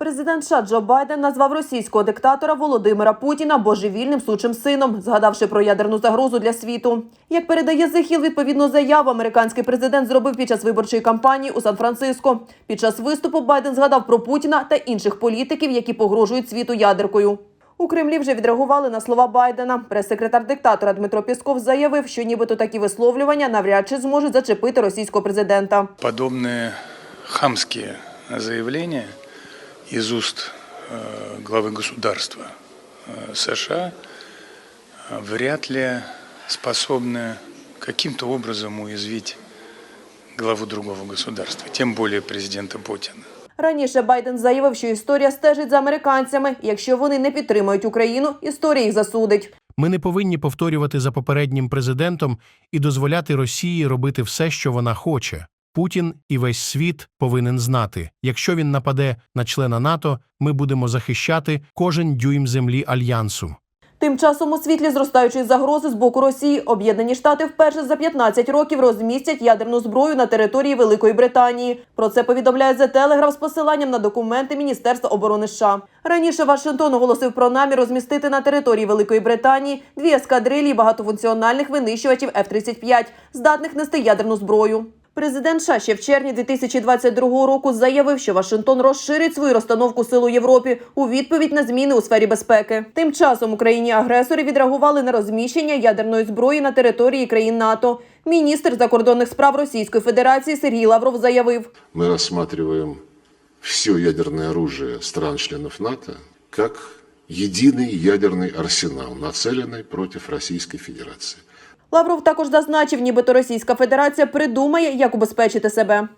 Президент США Джо Байден назвав російського диктатора Володимира Путіна божевільним сучим сином, згадавши про ядерну загрозу для світу. Як передає Hill, відповідну заяву американський президент зробив під час виборчої кампанії у Сан-Франциско. Під час виступу Байден згадав про Путіна та інших політиків, які погрожують світу ядеркою. У Кремлі вже відреагували на слова Байдена. Прес-секретар диктатора Дмитро Пісков заявив, що нібито такі висловлювання навряд чи зможуть зачепити російського президента. подобные хамские заявления из уст э, главы государства э, США э, вряд ли способны каким-то образом уязвить главу другого государства, тем более президента Путина. Раніше Байден заявив, що історія стежить за американцями. і Якщо вони не підтримують Україну, історія їх засудить. Ми не повинні повторювати за попереднім президентом і дозволяти Росії робити все, що вона хоче. Путін і весь світ повинен знати, якщо він нападе на члена НАТО, ми будемо захищати кожен дюйм землі альянсу. Тим часом у світлі зростаючої загрози з боку Росії Об'єднані Штати вперше за 15 років розмістять ядерну зброю на території Великої Британії. Про це повідомляє The Telegraph з посиланням на документи Міністерства оборони США. Раніше Вашингтон оголосив про намір розмістити на території Великої Британії дві ескадрилі багатофункціональних винищувачів F-35, здатних нести ядерну зброю. Президент США ще в червні 2022 року заявив, що Вашингтон розширить свою розстановку сил у Європі у відповідь на зміни у сфері безпеки. Тим часом Україні-агресори відреагували на розміщення ядерної зброї на території країн НАТО. Міністр закордонних справ Російської Федерації Сергій Лавров заявив, Мы рассматриваем все ядерное оружие стран-членов НАТО как единый ядерный арсенал, нацеленный против Российской Федерации. Лавров також зазначив, нібито Російська Федерація придумає, як убезпечити себе.